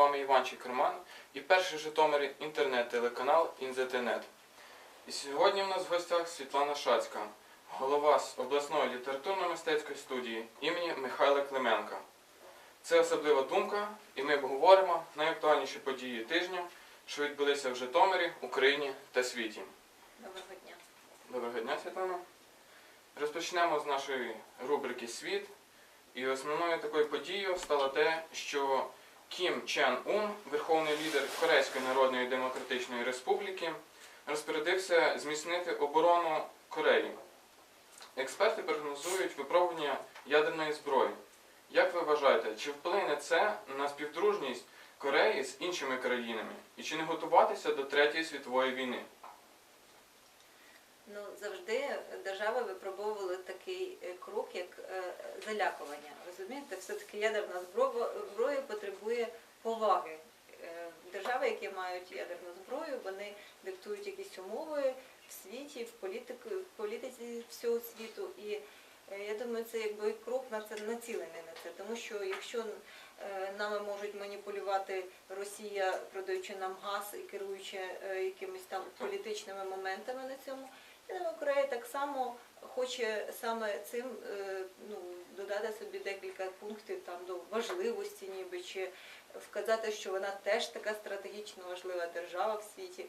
вами Іванчик Роман і перший в Житомирі інтернет-телеканал Інзетенет. І сьогодні в нас в гостях Світлана Шацька, голова з обласної літературно-мистецької студії імені Михайла Клименка. Це особлива думка, і ми обговоримо найактуальніші події тижня, що відбулися в Житомирі, Україні та світі. Доброго дня. Доброго дня, Світлана. Розпочнемо з нашої рубрики Світ. І основною такою подією стало те, що Кім Чен Ун, верховний лідер Корейської Народної Демократичної Республіки, розпорядився зміцнити оборону Кореї. Експерти прогнозують випробування ядерної зброї. Як ви вважаєте, чи вплине це на співдружність Кореї з іншими країнами? І чи не готуватися до Третьої світової війни? Ну, завжди держави випробовували такий е, крок, як е, залякування. Розумієте, все-таки ядерна зброя, потребує поваги. Е, Держави, які мають ядерну зброю, вони диктують якісь умови в світі, в, політику, в політиці всього світу. І я думаю, це якби крок на це націлений на це. Тому що якщо нами можуть маніпулювати Росія, продаючи нам газ і керуючи якимись там політичними моментами на цьому. Корея так само хоче саме цим е, ну, додати собі декілька пунктів там до важливості, ніби чи вказати, що вона теж така стратегічно важлива держава в світі.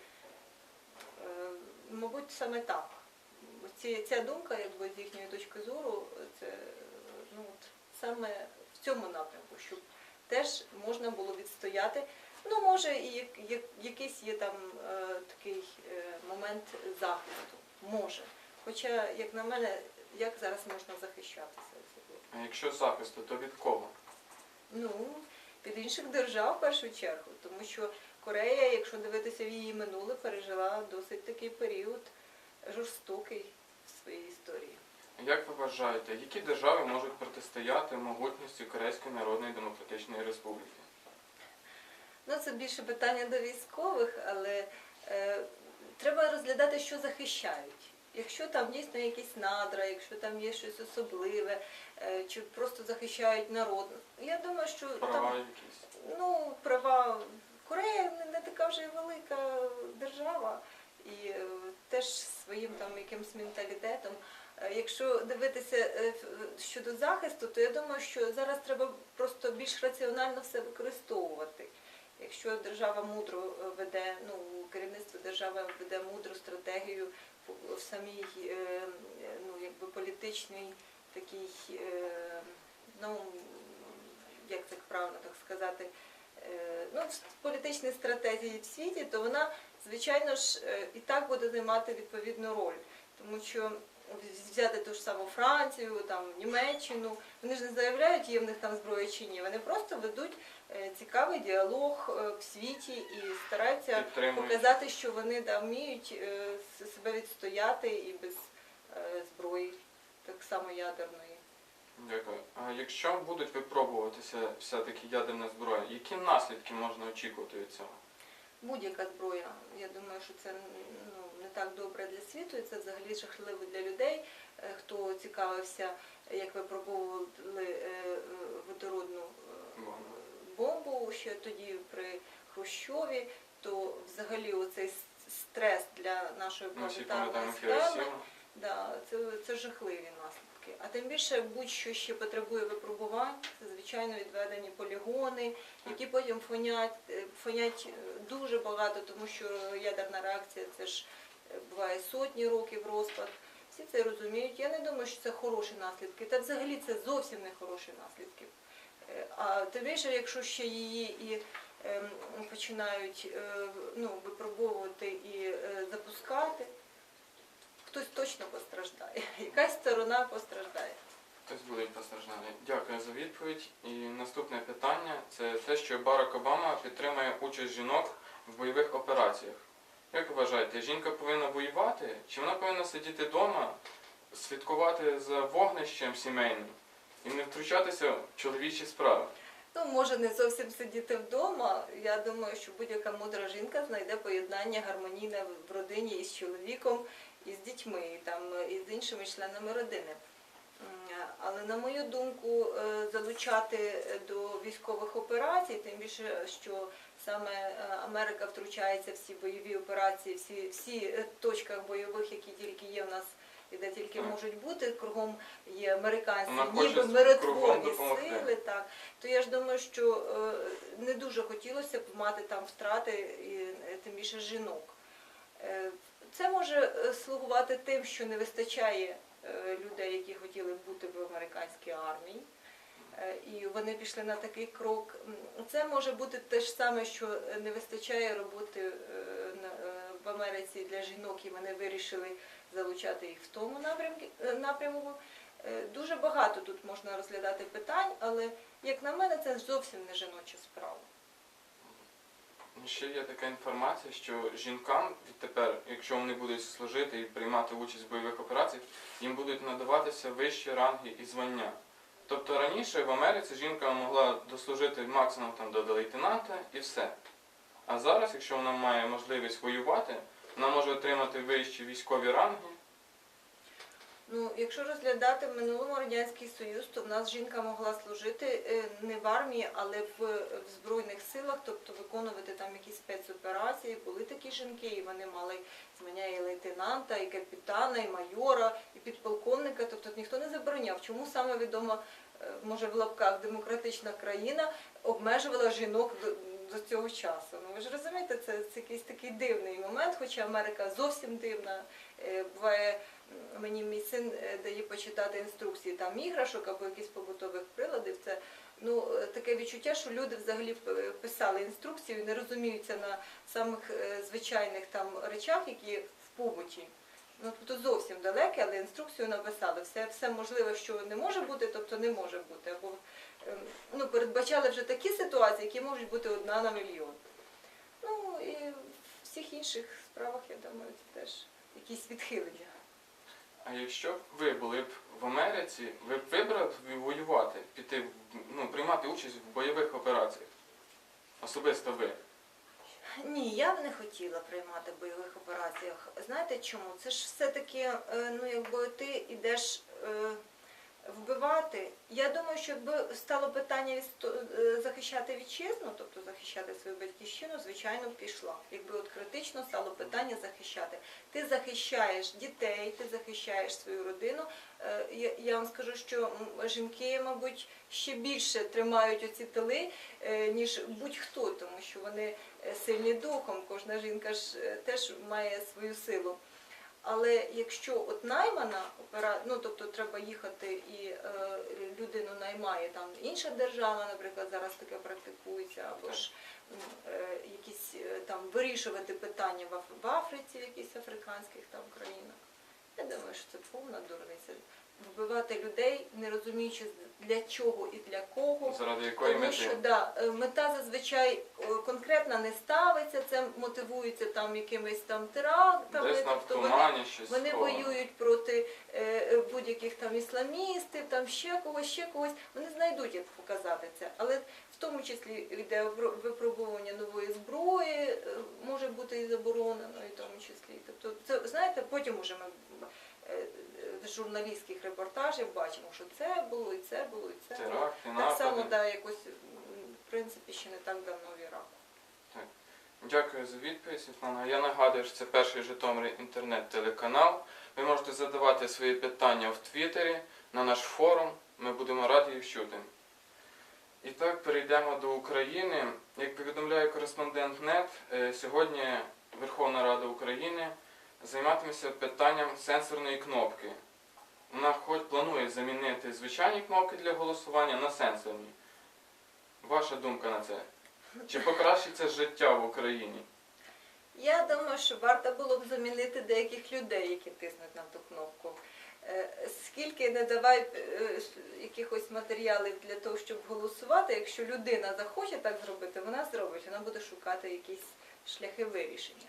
Е, Мабуть, саме так. Ці, ця думка, якби з їхньої точки зору, це ну, от, саме в цьому напрямку, щоб теж можна було відстояти. Ну, може, і як, як, якийсь є там е, такий е, момент захисту. Може. Хоча, як на мене, як зараз можна захищатися? А якщо захисту, то від кого? Ну, від інших держав в першу чергу, тому що Корея, якщо дивитися в її минуле, пережила досить такий період жорстокий в своїй історії. Як ви вважаєте, які держави можуть протистояти могутності Корейської Народної Демократичної Республіки? Ну, це більше питання до військових, але е, треба розглядати, що захищають. Якщо там дійсно якісь надра, якщо там є щось особливе, е, чи просто захищають народ. Я думаю, що Права там якісь? ну, права Корея не, не така вже велика держава, і е, теж своїм там якимсь менталітетом. Е, Якщо дивитися щодо захисту, то я думаю, що зараз треба просто більш раціонально все використовувати. Якщо держава мудро веде, ну керівництво держави веде мудру стратегію самій е, ну, якби політичній такій, е, ну як це правильно так сказати, е, ну, в політичній стратегії в світі, то вона, звичайно ж, і так буде займати відповідну роль. Тому що взяти ту ж саму Францію, там, Німеччину, вони ж не заявляють, є в них там зброя чи ні. Вони просто ведуть е, цікавий діалог е, в світі і стараються показати, що вони да, вміють е, себе відстояти і без зброї, так само ядерної. Дякую. А якщо будуть випробуватися все-таки ядерна зброя, які наслідки можна очікувати від цього? Будь-яка зброя, я думаю, що це так добре для світу, і це взагалі жахливо для людей. Е, Хто цікавився, як випробовували е, водородну е, Бомбу. ще тоді при Хрущові, то взагалі оцей стрес для нашої планетарної Хіросіму. Да, це, це жахливі наслідки. А тим більше будь-що ще потребує випробувань, це звичайно відведені полігони, які потім фонять, фонять дуже багато, тому що ядерна реакція це ж буває сотні років розпад. Всі це розуміють. Я не думаю, що це хороші наслідки. Та взагалі це зовсім не хороші наслідки. Е, А тим більше, якщо ще її і ем, починають е, ну, випробовувати і е, запускати, хтось точно постраждає. Якась сторона постраждає. Хтось буде постраждати. Дякую за відповідь. І наступне питання це те, що Барак Обама підтримує участь жінок в бойових операціях. Як вважаєте, жінка повинна воювати, чи вона повинна сидіти вдома, слідкувати за вогнищем сімейним і не втручатися в чоловічі справи? Ну, може не зовсім сидіти вдома. Я думаю, що будь-яка мудра жінка знайде поєднання гармонійне в родині із чоловіком, і з дітьми, там і з іншими членами родини. Але на мою думку, е, залучати до військових операцій, тим більше, що саме е, Америка втручається в всі бойові операції, всі, всі е, точках бойових, які тільки є в нас і де тільки можуть бути, кругом є американські, ніби миротворні сили. Так. То я ж думаю, що е, не дуже хотілося б мати там втрати, і тим більше жінок. Е, Це може слугувати тим, що не вистачає е, людей, які хотіли б бути в американській армії. Е, І вони пішли на такий крок. Це може бути те ж саме, що не вистачає роботи е, е, в Америці для жінок, і вони вирішили залучати їх в тому напрямку. Дуже багато тут можна розглядати питань, але як на мене, це зовсім не жіноча справа. Ще є така інформація, що жінкам відтепер, якщо вони будуть служити і приймати участь в бойових операціях, їм будуть надаватися вищі ранги і звання. Тобто раніше в Америці жінка могла дослужити максимум там до лейтенанта і все. А зараз, якщо вона має можливість воювати, вона може отримати вищі військові ранги. Ну, якщо розглядати в минулому радянський союз, то в нас жінка могла служити е, не в армії, але в, в збройних силах, тобто виконувати там якісь спецоперації. Були такі жінки, і вони мали звання і лейтенанта, і капітана, і майора, і підполковника. Тобто ніхто не забороняв. Чому саме відома, е, може в лапках демократична країна обмежувала жінок до, цього часу? Ну ви ж розумієте, це, це якийсь такий дивний момент, хоча Америка зовсім дивна. Е, Буває мені мій син е, дає почитати інструкції там іграшок або якісь побутових приладів. Це ну е, таке відчуття, що люди взагалі писали інструкцію і не розуміються на самих е, звичайних там речах, які в побуті. Ну тобто зовсім далеке, але інструкцію написали. Все, все можливе, що не може бути, тобто не може бути. Або ем, ну, передбачали вже такі ситуації, які можуть бути одна на мільйон. Ну і в всіх інших справах, я думаю, це теж якісь відхилення. А якщо б ви були б в Америці, ви б вибрали воювати, піти, ну, приймати участь в бойових операціях? Особисто ви. Ні, я б не хотіла приймати в бойових операціях. Знаєте чому? Це ж все-таки, е, ну якби ти йдеш е, вбивати. Я думаю, що якби стало питання відсто- е, захищати вітчизну, тобто захищати свою батьківщину, звичайно, пішла. Якби от критично стало питання захищати. Ти захищаєш дітей, ти захищаєш свою родину. Я, вам скажу, що жінки, мабуть, ще більше тримають оці тили, ніж будь-хто, тому що вони сильні духом, кожна жінка ж е, теж має свою силу. Але якщо от наймана ну тобто треба їхати і е, людину наймає там інша держава, наприклад, зараз таке практикується, або ж е, якісь е, там вирішувати питання в Африці, в якихось африканських там країнах. Я думаю, що це повна дурниця. Вбивати людей, не розуміючи для чого і для кого. Заради якої Тому мети? що да, е, мета зазвичай е, конкретна не ставиться, це мотивується там якимись там терактами. Десь на тобто вони, щось. вони сховано. воюють проти е, е, будь-яких там ісламістів, там ще когось, ще когось. Вони знайдуть, як показати це. Але в тому числі йде випробування нової зброї, е, може бути і заборонено, і в тому числі. Тобто, це знаєте, потім уже ми е, з журналістських репортажів бачимо, що це було, і це було, і це було. Теракти, Так само, напади. да, якось, в принципі, ще не так давно в Іраку. Дякую за відповідь, Світлана. Я нагадую, що це перший Житомир інтернет-телеканал. Ви можете задавати свої питання в Твіттері, на наш форум. Ми будемо раді їх чути. І так, перейдемо до України. Як повідомляє кореспондент НЕТ, е, сьогодні Верховна Рада України займатиметься питанням сенсорної кнопки. Вона хоч планує замінити звичайні кнопки для голосування на сенсорні. Ваша думка на це? Чи покращиться життя в Україні? Я думаю, що варто було б замінити деяких людей, які тиснуть на ту кнопку. Е, Скільки не давай е, якихось матеріалів для того, щоб голосувати, якщо людина захоче так зробити, вона зробить, вона буде шукати якісь шляхи вирішення.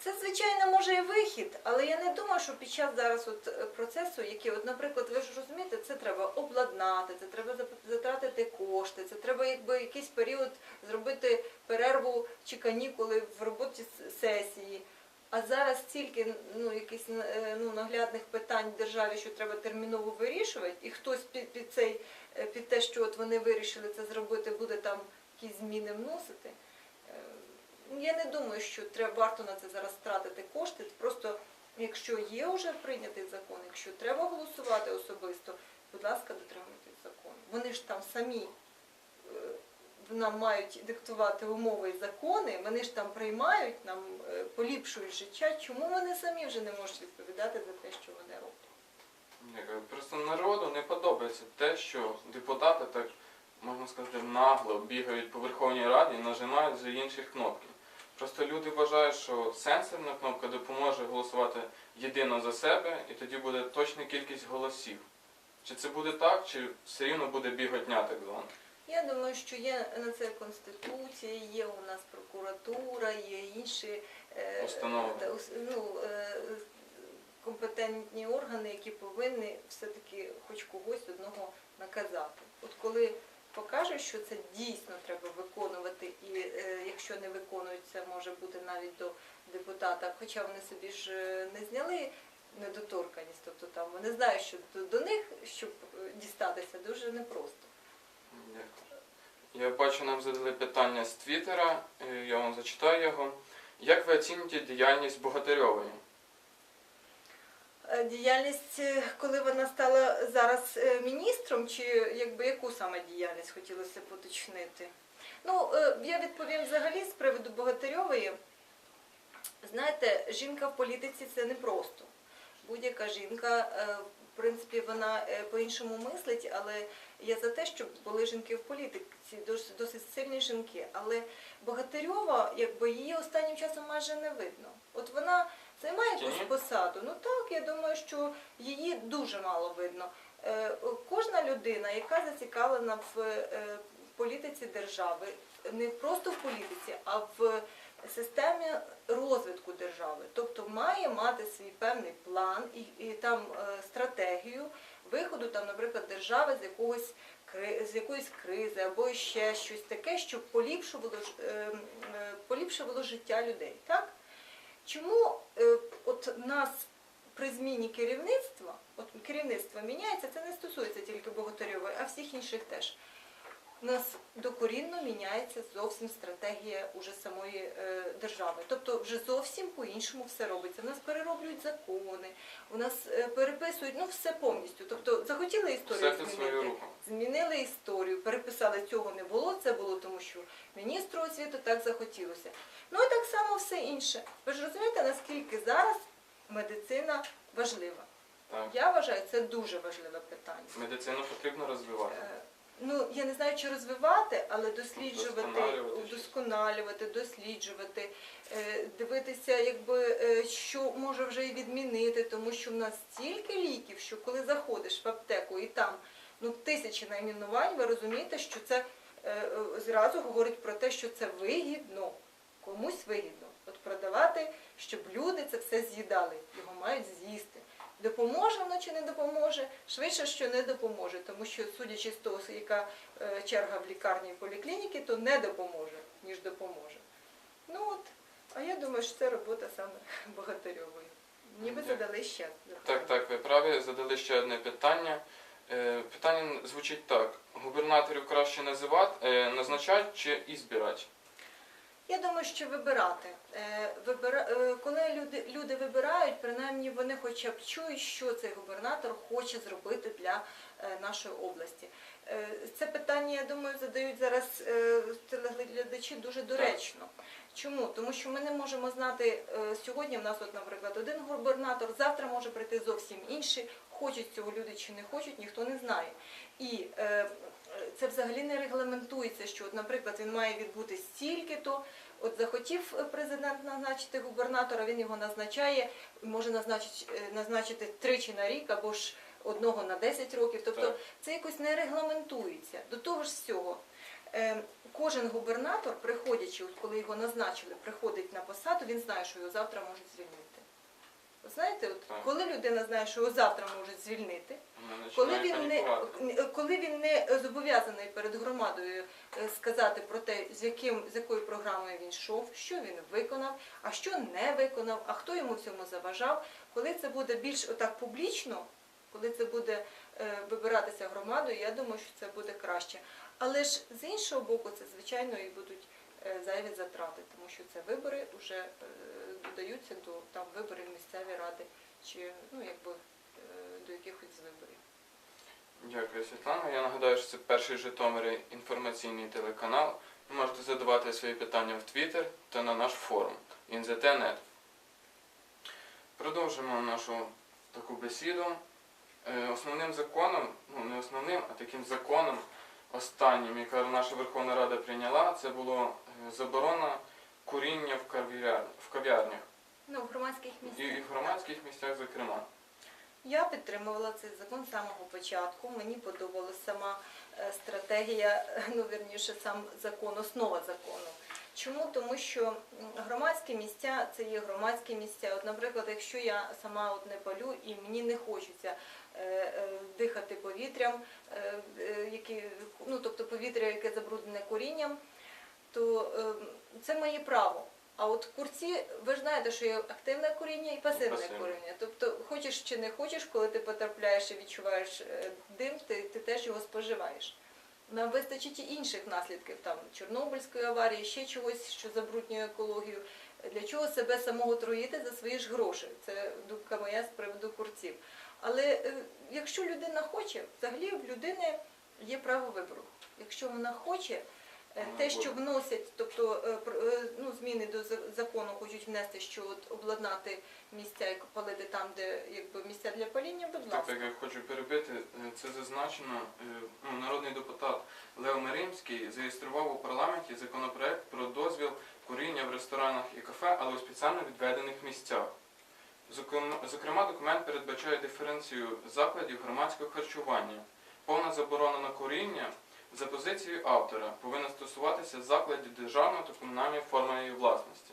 Це, звичайно, може і вихід, але я не думаю, що під час зараз от е, процесу, який, от, наприклад, ви ж розумієте, це треба обладнати, це треба затратити кошти, це треба якби якийсь період зробити перерву чи канікули в роботі сесії. А зараз стільки ну, якихось е, ну, наглядних питань державі, що треба терміново вирішувати, і хтось під, під, цей, е, під те, що от вони вирішили це зробити, буде там якісь зміни вносити. Е, Я не думаю, що треба варто на це зараз тратити кошти. Просто якщо є вже прийнятий закон, якщо треба голосувати особисто, будь ласка, дотримуйтесь закону. Вони ж там самі е, нам мають диктувати умови і закони, вони ж там приймають, нам е, поліпшують життя. Чому вони самі вже не можуть відповідати за те, що вони роблять? Просто народу не подобається те, що депутати так, можна сказати, нагло бігають по Верховній Раді і нажимають за інших кнопки. Просто люди вважають, що сенсорна кнопка допоможе голосувати єдино за себе, і тоді буде точна кількість голосів. Чи це буде так, чи все рівно буде біготня так звана? Я думаю, що є на це конституція, є у нас прокуратура, є інші е, Установи. та, ус- ну, е, компетентні органи, які повинні все-таки хоч когось одного наказати. От коли покажуть, що це дійсно треба виконувати, і е, якщо не виконується, може бути навіть до депутата, хоча вони собі ж е, не зняли недоторканість, тобто там вони знають, що до, них, щоб е, дістатися, дуже непросто. Я бачу, нам задали питання з Твіттера, я вам зачитаю його. Як ви оціните діяльність Богатирьової? Е, Діяльність, е, коли вона стала зараз е, міністром, чи якби яку саме діяльність хотілося б уточнити? Ну, я відповім взагалі з приводу Богатирьової. Знаєте, жінка в політиці це не просто. Будь-яка жінка, в принципі, вона по-іншому мислить, але я за те, щоб були жінки в політиці, досить сильні жінки. Але Богатирьова, якби її останнім часом майже не видно. От вона займає Чи якусь ні? посаду. Ну так, я думаю, що її дуже мало видно. Е, Кожна людина, яка зацікавлена в е, політиці держави, не просто в політиці, а в системі розвитку держави, тобто має мати свій певний план і, і там е, стратегію виходу, там, наприклад, держави з якогось кри- з якоїсь кризи або ще щось таке, що поліпшувало, ж- е, е, поліпшувало життя людей. Так? Чому е, от нас при зміні керівництва, от керівництво міняється, це не стосується тільки Богатирьової, а всіх інших теж. У нас докорінно міняється зовсім стратегія уже самої е, держави. Тобто вже зовсім по-іншому все робиться. У нас перероблюють закони, у нас е, переписують ну все повністю. Тобто захотіли історію Все змінити, змінили історію, переписали цього не було, це було тому, що міністру освіти так захотілося. Ну і так само все інше. Ви ж розумієте, наскільки зараз медицина важлива? Так. Я вважаю, це дуже важливе питання. Медицину потрібно розвивати. Е, Ну, я не знаю, чи розвивати, але досліджувати, Вдосконалювати удосконалювати, досліджувати, е, дивитися, якби е, що може вже і відмінити, тому що в нас стільки ліків, що коли заходиш в аптеку і там ну тисячі найменувань, ви розумієте, що це е, е, зразу говорить про те, що це вигідно, комусь вигідно. От продавати, щоб люди це все з'їдали, його мають з'їсти. Допоможе воно чи не допоможе? Швидше, що не допоможе, тому що, судячи з того, яка е, черга в лікарні і поліклініки, то не допоможе, ніж допоможе. Ну от, а я думаю, що це робота саме Богатирьової. Ніби задали ще. Так, так, ви праві. Задали ще одне питання. Е, Питання звучить так: губернаторів краще називати, е, назначати чи ізбирати? Я думаю, що вибирати. Е, е, Коли люди, вибирають, принаймні вони хоча б чують, що цей губернатор хоче зробити для е, нашої області. Це питання, я думаю, задають зараз телеглядачі дуже доречно. Чому? Тому що ми не можемо знати, е, сьогодні в нас, от, наприклад, один губернатор, завтра може прийти зовсім інший, хочуть цього люди чи не хочуть, ніхто не знає. І е, це взагалі не регламентується, що, от, наприклад, він має відбути стільки-то. От захотів президент назначити губернатора, він його назначає, може назначити, е, назначити тричі на рік або ж одного на 10 років. Тобто Так. це якось не регламентується. До того ж всього, кожен губернатор, приходячи, коли його назначили, приходить на посаду, він знає, що його завтра можуть звільнити. знаєте, от коли людина знає, що його завтра можуть звільнити, коли він не коли він не зобов'язаний перед громадою е, сказати про те, з яким з якою програмою він йшов, що він виконав, а що не виконав, а хто йому в цьому заважав, коли це буде більш отак публічно, коли це буде е, вибиратися громадою, я думаю, що це буде краще. Але ж з іншого боку, це звичайно і будуть е, зайві затрати, тому що це вибори вже е, додаються до там виборів місцеві ради чи ну якби е, до якихось виборів. Дякую, Світлана. Я нагадаю, що це перший в Житомирі інформаційний телеканал. Ви можете задавати свої питання в Твіттер та на наш форум INZT.net. Продовжимо нашу таку бесіду. Основним законом, ну не основним, а таким законом останнім, яка наша Верховна Рада прийняла, це було е, заборона куріння в кав'яр- в кав'ярнях Ну, в громадських місцях. і в громадських місцях, зокрема. Я підтримувала цей закон з самого початку. Мені подобалася сама е, стратегія, е, ну верніше, сам закон, основа закону. Чому? Тому що громадські місця це є громадські місця. От, наприклад, якщо я сама от не палю і мені не хочеться е, е, дихати повітрям, е, які, ну, тобто повітря, яке забруднене корінням, то це моє право. А от курці, ви ж знаєте, що є активне коріння і пасивне Пасивне. коріння. Тобто, хочеш чи не хочеш, коли ти потрапляєш і відчуваєш дим, ти, ти теж його споживаєш. Нам вистачить і інших наслідків, там Чорнобильської аварії, ще чогось, що забруднює екологію. Для чого себе самого труїти за свої ж гроші? Це думка моя з приводу курців. Але е, якщо людина хоче, взагалі в людини є право вибору. Якщо вона хоче, те, що вносять, тобто е, е, ну, зміни до закону хочуть внести, що от обладнати місця і палити там, де якби місця для паління, будь ласка. так, я хочу перебити. Е, Це зазначено. е, ну, Народний депутат Лео Меримський зареєстрував у парламенті законопроект про дозвіл куріння в ресторанах і кафе, але у спеціально відведених місцях. Зокрем- Зокрема, документ передбачає диференцію закладів громадського харчування. Повна заборона на куріння за позицією автора повинна стосуватися закладів державної та комунальної форми власності.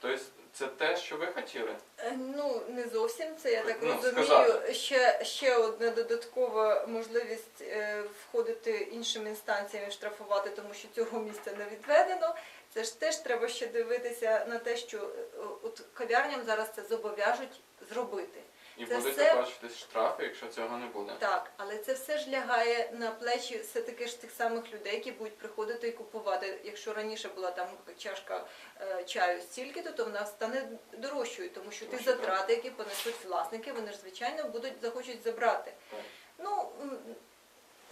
Тобто це те, що ви хотіли? Е, Ну, не зовсім це, я так Ну, розумію. сказати. Ще, ще одна додаткова можливість е, входити іншим інстанціям і штрафувати, тому що цього місця не відведено. Це ж теж треба ще дивитися на те, що е, от кав'ярням зараз це зобов'яжуть зробити. І Це будуть все- оплачуватись штрафи, якщо цього не буде. Так, але це все ж лягає на плечі все таки ж тих самих людей, які будуть приходити і купувати. Якщо раніше була там чашка е, чаю стільки-то, то вона стане дорожчою, тому що ті Тому так. затрати, які понесуть власники, вони ж звичайно будуть захочуть забрати. Так. Ну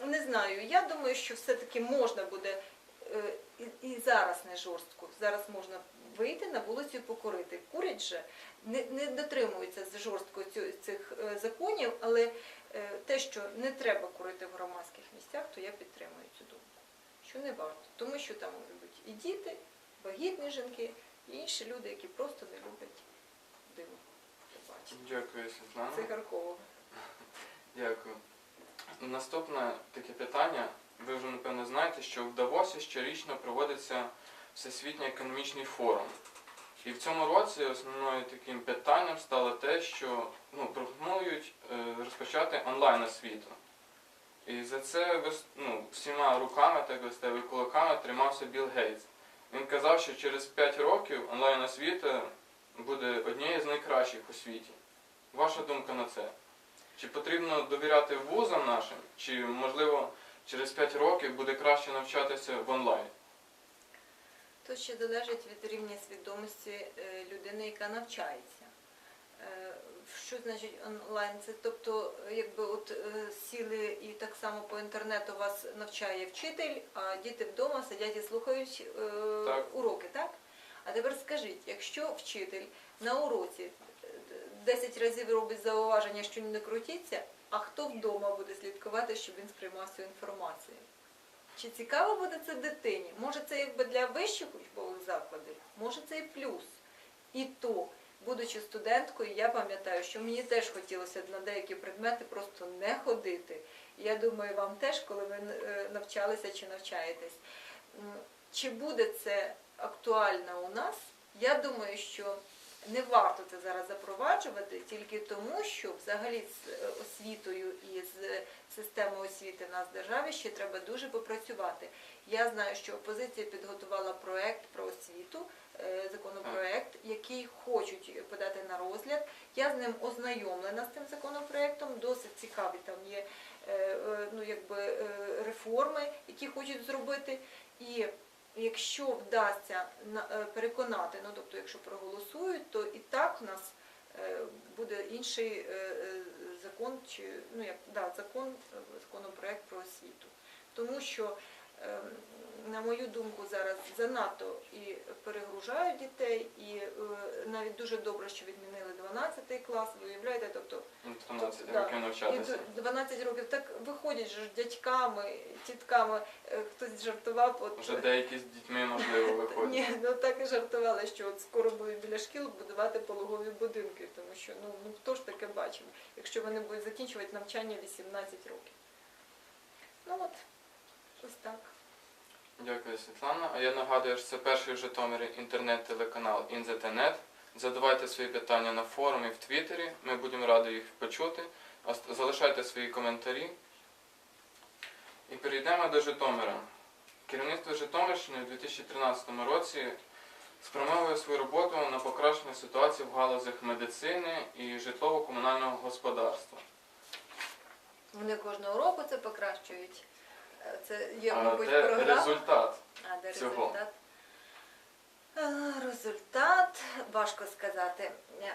не знаю. Я думаю, що все-таки можна буде і, і зараз не жорстко. Зараз можна вийти на вулицю і покорити. Курять же не, не дотримуються з- жорстко цих е, законів, але е, те, що не треба курити в громадських місцях, то я підтримую цю думку. Що не варто. Тому що там бути і діти, вагітні жінки, і інші люди, які просто не люблять диму. Дякую, Світлана. Цигаркового. Дякую. Наступне таке питання. Ви вже напевно знаєте, що в Давосі щорічно проводиться Всесвітній економічний форум. І в цьому році основною таким питанням стало те, що ну, пропонують е, розпочати онлайн освіту. І за це ну, всіма руками, так би кулаками тримався Білл Гейтс. Він казав, що через 5 років онлайн освіта буде однією з найкращих у світі. Ваша думка на це? Чи потрібно довіряти вузам нашим, чи можливо через 5 років буде краще навчатися в онлайн? Тут ще залежить від рівня свідомості е, людини, яка навчається. Е, Що значить онлайн? Це тобто, якби от е, сіли і так само по інтернету вас навчає вчитель, а діти вдома сидять і слухають Так. уроки, так? А тепер скажіть, якщо вчитель на уроці е, 10 разів робить зауваження, що не крутіться, а хто вдома буде слідкувати, щоб він сприймав цю інформацію? Чи цікаво буде це дитині? Може це якби для вищих учбових закладів, може це і плюс. І то, будучи студенткою, я пам'ятаю, що мені теж хотілося на деякі предмети просто не ходити. Я думаю, вам теж, коли ви е, навчалися чи навчаєтесь. Чи буде це актуально у нас? Я думаю, що не варто це зараз запроваджувати тільки тому, що взагалі з е, освітою і з системою освіти в нас в державі ще треба дуже попрацювати. Я знаю, що опозиція підготувала проект про освіту, е, законопроект, який хочуть подати на розгляд. Я з ним ознайомлена з тим законопроектом, досить цікаві там є е, ну, якби, реформи, які хочуть зробити. І якщо вдасться е, переконати, ну тобто, якщо проголосують, то і так у нас е, буде інший е, закон, чи ну як да, закон, законопроект про освіту. Тому що, е, на мою думку, зараз занадто і перегружають дітей, і е, навіть дуже добре, що відмінили 12 клас. Ви уявляєте, тобто 12 Да. років і навчатися. до 12 років так виходять ж дядьками, тітками, е, хтось жартував. От, Вже деякі з дітьми можливо виходять. ні, ну так і жартували, що от скоро будуть біля шкіл будувати пологові будинки, тому що ну, ну хто ж таке бачив, якщо вони будуть закінчувати навчання 18 років. Ну от, ось так. Дякую, Світлана. А я нагадую, що це перший в Житомирі інтернет-телеканал InZTNet. Задавайте свої питання на форумі в Твіттері. Ми будемо раді їх почути. Залишайте свої коментарі. І перейдемо до Житомира. Керівництво Житомирщини у 2013 році спрямовує свою роботу на покращення ситуації в галузях медицини і житлово-комунального господарства. Вони кожного року це покращують. Це є, А мабуть, де програма. результат? А де цього? результат? Результат важко сказати,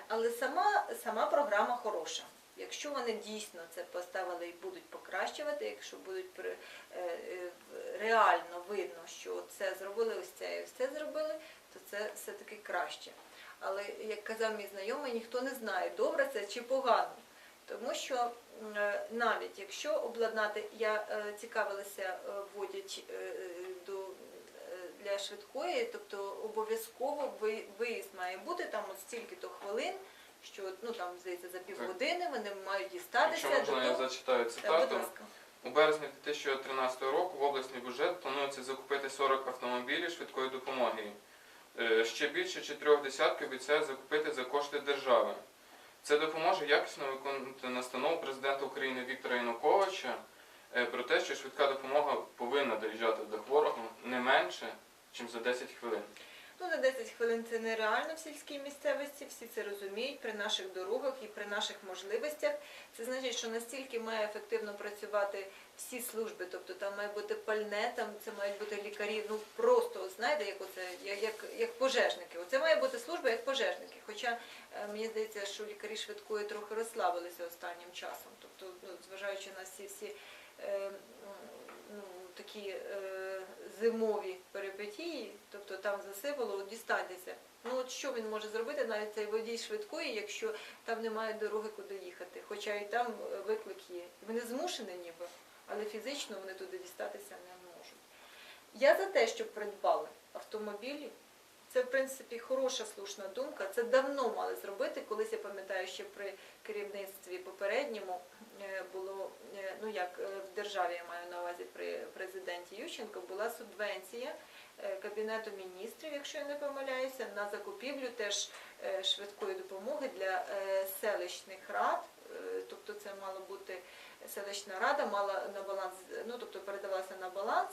але сама, сама програма хороша. Якщо вони дійсно це поставили і будуть покращувати, якщо будуть е, е, реально видно, що це зробили ось це і ось це зробили, то це все-таки краще. Але як казав мій знайомий, ніхто не знає, добре це чи погано. Тому що навіть якщо обладнати, я е, цікавилася, е, вводять е, е, до е, для швидкої, тобто обов'язково виїзд має бути там от стільки-то хвилин, що ну там здається за півгодини вони мають дістатися Якщо можна, я зачитаю цитату. У березні 2013 року в обласний бюджет планується закупити 40 автомобілів швидкої допомоги. Е, Ще більше чотирьох десятків обіцяють закупити за кошти держави. Це допоможе якісно виконати настанову президента України Віктора Януковича е, про те, що швидка допомога повинна доїжджати до хворого не менше, ніж за 10 хвилин. Ну, за 10 хвилин це нереально в сільській місцевості, всі це розуміють при наших дорогах і при наших можливостях. Це значить, що настільки має ефективно працювати всі служби, тобто там має бути пальне, там це мають бути лікарі, ну просто знаєте, як оце, як, як, як пожежники. Оце має бути служба як пожежники. Хоча е, мені здається, що лікарі швидкої трохи розслабилися останнім часом. Тобто, ну, зважаючи на всі всі е, ну, такі е, зимові перипетії, тобто там засипало, дістатися. Ну от що він може зробити, навіть цей водій швидкої, якщо там немає дороги, куди їхати. Хоча і там е, виклик є. Вони змушені ніби, але фізично вони туди дістатися не можуть. Я за те, щоб придбали автомобілі. Це, в принципі, хороша слушна думка. Це давно мали зробити. Колись я пам'ятаю, ще при керівництві попередньому е, було, е, ну як е, в державі я маю на увазі при президенті Ющенко, була субвенція Кабінету міністрів, якщо я не помиляюся, на закупівлю теж швидкої допомоги для селищних рад. Тобто це мала бути селищна рада, мала на баланс, ну тобто передавалася на баланс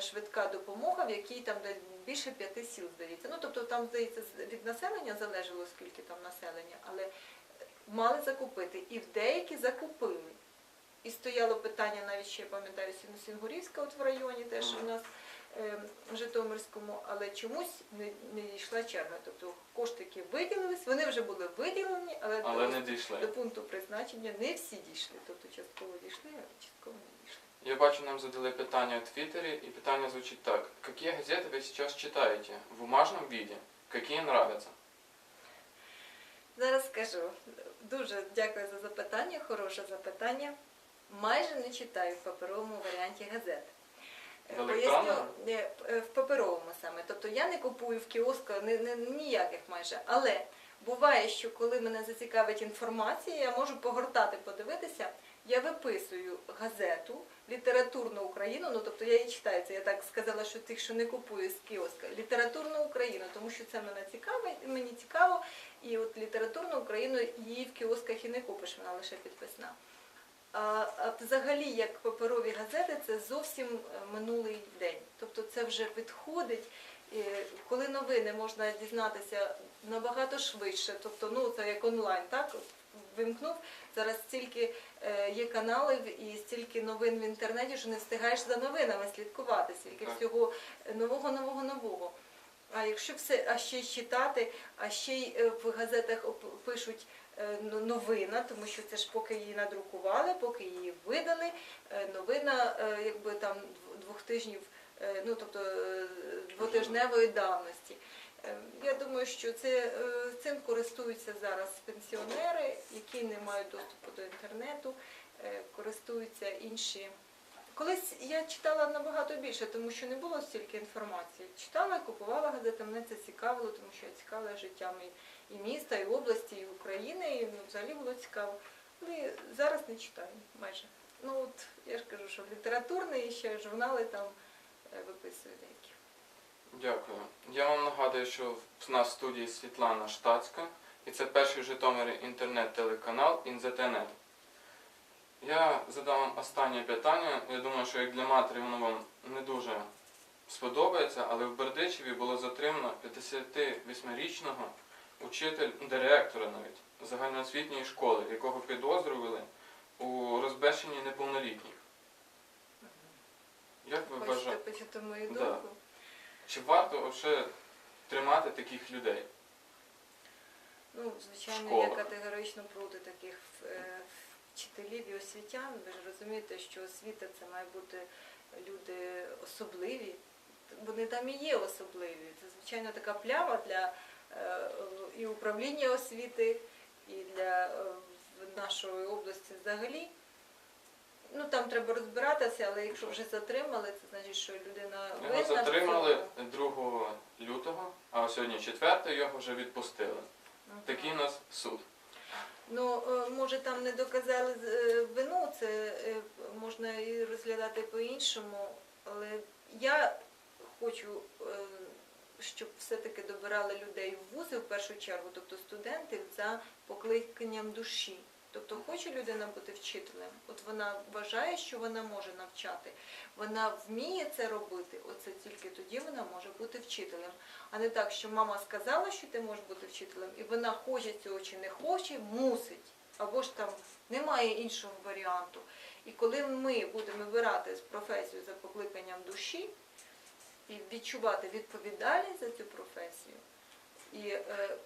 швидка допомога, в якій там більше п'яти сіл здається. Ну тобто там здається від населення залежало скільки там населення, але е, мали закупити. І в деякі закупили. І стояло питання, навіть ще я пам'ятаю, Сін- Сінгурівська от в районі теж у нас е, Житомирському, але чомусь не, не дійшла черга. Тобто кошти, які виділились, вони вже були виділені, але, Але до, не дійшли. до пункту призначення не всі дійшли. Тобто частково дійшли, а частково не дійшли. Я бачу, нам задали питання у Твиттере, и питание звучит так. Какие газеты вы сейчас читаете? В бумажном виде? Какие нравятся? Зараз скажу. Дуже дякую за запитання, хороше запитання. Майже не читаю в паперовому варіанті газет. Поясню електронному? е, е, в паперовому саме. Тобто я не купую в кіосках ні, ні, ніяких майже. Але буває, що коли мене зацікавить інформація, я можу погортати, подивитися. Я виписую газету, літературну Україну, ну тобто я її читаю, це я так сказала, що тих, що не купую з кіоска, літературну Україну, тому що це мене цікаво, мені цікаво, і от літературну Україну її в кіосках і не купиш, вона лише підписна. А, взагалі, як паперові газети, це зовсім е, минулий день. Тобто це вже відходить. Коли новини можна дізнатися набагато швидше, тобто ну це як онлайн, так вимкнув. Зараз стільки е, є каналів і стільки новин в інтернеті, що не встигаєш за новинами слідкувати, стільки всього нового, нового, нового. А якщо все, а ще й читати, а ще й е, в газетах пишуть новина, тому що це ж поки її надрукували, поки її видали, е, новина е, якби там двох тижнів, е, ну тобто е, двотижневої давності. Е, Я думаю, що це, е, цим користуються зараз пенсіонери, які не мають доступу до інтернету, е, користуються інші. Колись я читала набагато більше, тому що не було стільки інформації. Читала, купувала газети, мене це цікавило, тому що я цікавила життям і, і міста, і області, і України, і ну, взагалі було цікаво. Але зараз не читаю майже. Ну от я ж кажу, що літературний ще журнали там е, виписую деякі. Дякую. Я вам нагадую, що в нас в студії Світлана Штацька, і це перший в Житомирі інтернет-телеканал Інзетенет. Я задам вам останнє питання. Я думаю, що як для матері воно вам не дуже сподобається, але в Бердичеві було затримано 58-річного учитель, директора навіть загальноосвітньої школи, якого підозрювали у розбещенні неповнолітніх. Як ви Хочете почути мою Да. Чи варто вообще тримати таких людей? Ну, звичайно, Школа. я категорично проти таких е, вчителів і освітян. Ви ж розумієте, що освіта це має бути люди особливі. Вони там і є особливі. Це, звичайно, така пляма для і управління освіти, і для е, нашої області взагалі. Ну там треба розбиратися, але якщо вже затримали, це значить, що людина винна. Його затримали 2 лютого, а сьогодні 4 його вже відпустили. Мгм. Такий у нас суд. Ну, е, може, там не доказали е, вину, це можна і розглядати по-іншому, але я хочу, щоб все-таки добирали людей в вузи в першу чергу, тобто студентів за покликанням душі. Тобто хоче людина бути вчителем, от вона вважає, що вона може навчати, вона вміє це робити, оце тільки тоді вона може бути вчителем. А не так, що мама сказала, що ти можеш бути вчителем, і вона хоче цього чи не хоче, мусить. Або ж там немає іншого варіанту. І коли ми будемо вибирати професію за покликанням душі і відчувати відповідальність за цю професію, і е,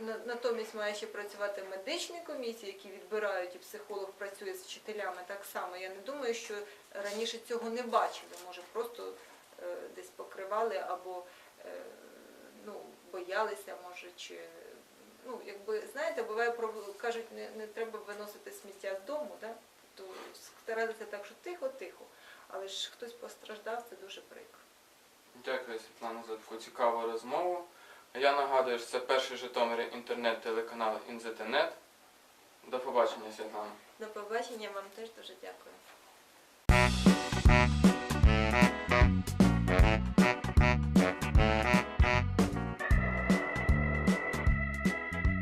на- натомість має ще працювати медичні комісії, які відбирають, і психолог працює з вчителями так само. Я не думаю, що раніше цього не бачили. Може, просто е, десь покривали або е, ну, боялися, може, чи ну, якби знаєте, буває кажуть, не, не треба виносити сміття з дому, да? то старатися так, що тихо-тихо. Але ж хтось постраждав, це дуже прикро. Дякую, Світлана, за таку цікаву розмову. Я нагадую, що це перший Житомир інтернет-телеканал Інзетенет. До побачення, Світлана. До побачення, вам теж дуже дякую.